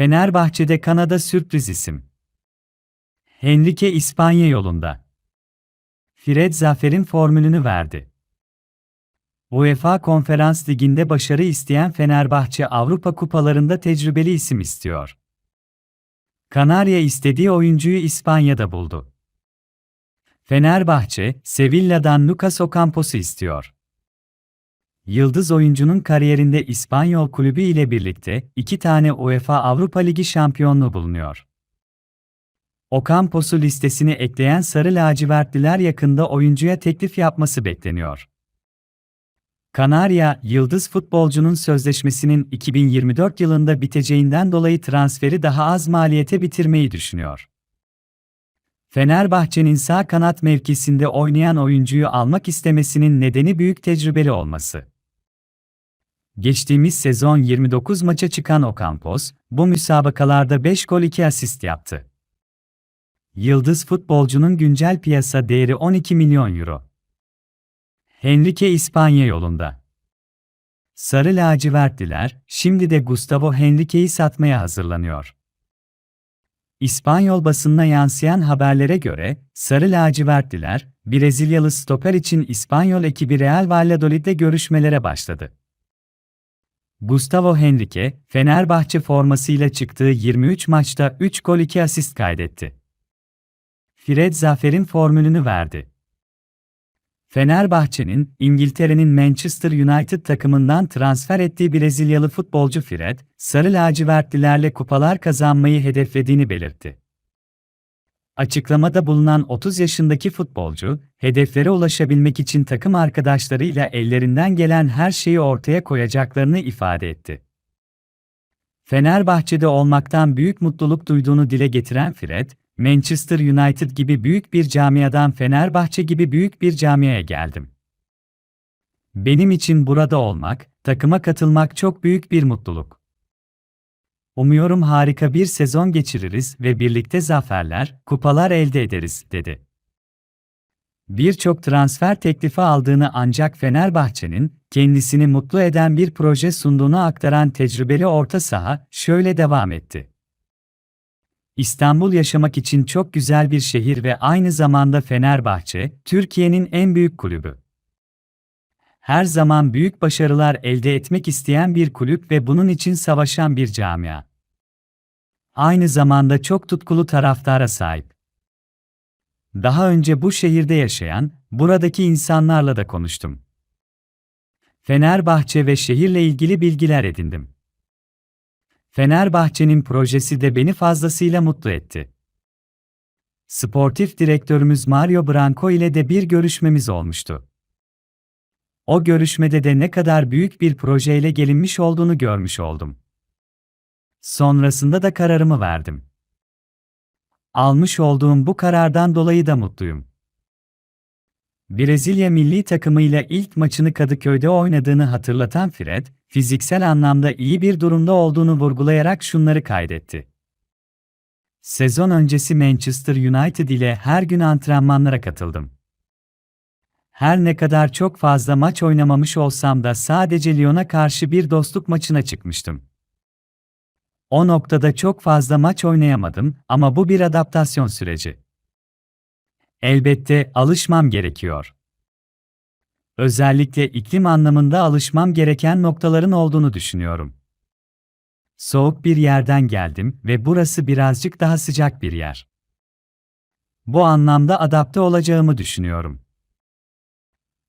Fenerbahçe'de Kanada sürpriz isim. Henrique İspanya yolunda. Fred Zafer'in formülünü verdi. UEFA Konferans Ligi'nde başarı isteyen Fenerbahçe Avrupa Kupalarında tecrübeli isim istiyor. Kanarya istediği oyuncuyu İspanya'da buldu. Fenerbahçe, Sevilla'dan Lucas Ocampos'u istiyor. Yıldız oyuncunun kariyerinde İspanyol kulübü ile birlikte iki tane UEFA Avrupa Ligi şampiyonluğu bulunuyor. Ocampos'u listesine ekleyen Sarı Lacivertliler yakında oyuncuya teklif yapması bekleniyor. Kanarya, yıldız futbolcunun sözleşmesinin 2024 yılında biteceğinden dolayı transferi daha az maliyete bitirmeyi düşünüyor. Fenerbahçe'nin sağ kanat mevkisinde oynayan oyuncuyu almak istemesinin nedeni büyük tecrübeli olması. Geçtiğimiz sezon 29 maça çıkan Ocampos, bu müsabakalarda 5 gol 2 asist yaptı. Yıldız futbolcunun güncel piyasa değeri 12 milyon euro. Henrique İspanya yolunda. Sarı lacivertliler, şimdi de Gustavo Henrique'yi satmaya hazırlanıyor. İspanyol basınına yansıyan haberlere göre, Sarı lacivertliler, Brezilyalı stoper için İspanyol ekibi Real Valladolid'de görüşmelere başladı. Gustavo Henrique, Fenerbahçe formasıyla çıktığı 23 maçta 3 gol 2 asist kaydetti. Fred Zafer'in formülünü verdi. Fenerbahçe'nin, İngiltere'nin Manchester United takımından transfer ettiği Brezilyalı futbolcu Fred, Sarı lacivertlilerle kupalar kazanmayı hedeflediğini belirtti. Açıklamada bulunan 30 yaşındaki futbolcu, hedeflere ulaşabilmek için takım arkadaşlarıyla ellerinden gelen her şeyi ortaya koyacaklarını ifade etti. Fenerbahçe'de olmaktan büyük mutluluk duyduğunu dile getiren Fred, Manchester United gibi büyük bir camiadan Fenerbahçe gibi büyük bir camiaya geldim. Benim için burada olmak, takıma katılmak çok büyük bir mutluluk. Umuyorum harika bir sezon geçiririz ve birlikte zaferler, kupalar elde ederiz, dedi. Birçok transfer teklifi aldığını ancak Fenerbahçe'nin kendisini mutlu eden bir proje sunduğunu aktaran tecrübeli orta saha şöyle devam etti. İstanbul yaşamak için çok güzel bir şehir ve aynı zamanda Fenerbahçe, Türkiye'nin en büyük kulübü. Her zaman büyük başarılar elde etmek isteyen bir kulüp ve bunun için savaşan bir camia. Aynı zamanda çok tutkulu taraftara sahip. Daha önce bu şehirde yaşayan, buradaki insanlarla da konuştum. Fenerbahçe ve şehirle ilgili bilgiler edindim. Fenerbahçe'nin projesi de beni fazlasıyla mutlu etti. Sportif direktörümüz Mario Branco ile de bir görüşmemiz olmuştu. O görüşmede de ne kadar büyük bir projeyle gelinmiş olduğunu görmüş oldum. Sonrasında da kararımı verdim. Almış olduğum bu karardan dolayı da mutluyum. Brezilya milli takımıyla ilk maçını Kadıköy'de oynadığını hatırlatan Fred, fiziksel anlamda iyi bir durumda olduğunu vurgulayarak şunları kaydetti. Sezon öncesi Manchester United ile her gün antrenmanlara katıldım. Her ne kadar çok fazla maç oynamamış olsam da sadece Lyon'a karşı bir dostluk maçına çıkmıştım. O noktada çok fazla maç oynayamadım ama bu bir adaptasyon süreci. Elbette alışmam gerekiyor. Özellikle iklim anlamında alışmam gereken noktaların olduğunu düşünüyorum. Soğuk bir yerden geldim ve burası birazcık daha sıcak bir yer. Bu anlamda adapte olacağımı düşünüyorum.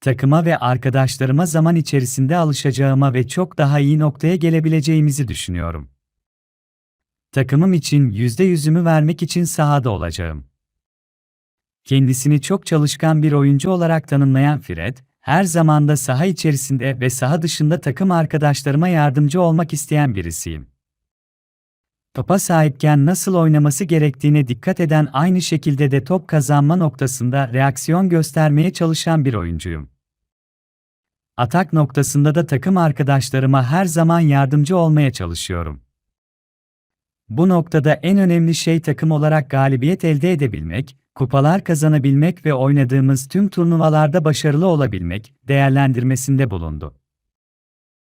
Takıma ve arkadaşlarıma zaman içerisinde alışacağıma ve çok daha iyi noktaya gelebileceğimizi düşünüyorum. Takımım için yüzde yüzümü vermek için sahada olacağım. Kendisini çok çalışkan bir oyuncu olarak tanımlayan Fred, her zaman da saha içerisinde ve saha dışında takım arkadaşlarıma yardımcı olmak isteyen birisiyim. Topa sahipken nasıl oynaması gerektiğine dikkat eden aynı şekilde de top kazanma noktasında reaksiyon göstermeye çalışan bir oyuncuyum. Atak noktasında da takım arkadaşlarıma her zaman yardımcı olmaya çalışıyorum. Bu noktada en önemli şey takım olarak galibiyet elde edebilmek, kupalar kazanabilmek ve oynadığımız tüm turnuvalarda başarılı olabilmek değerlendirmesinde bulundu.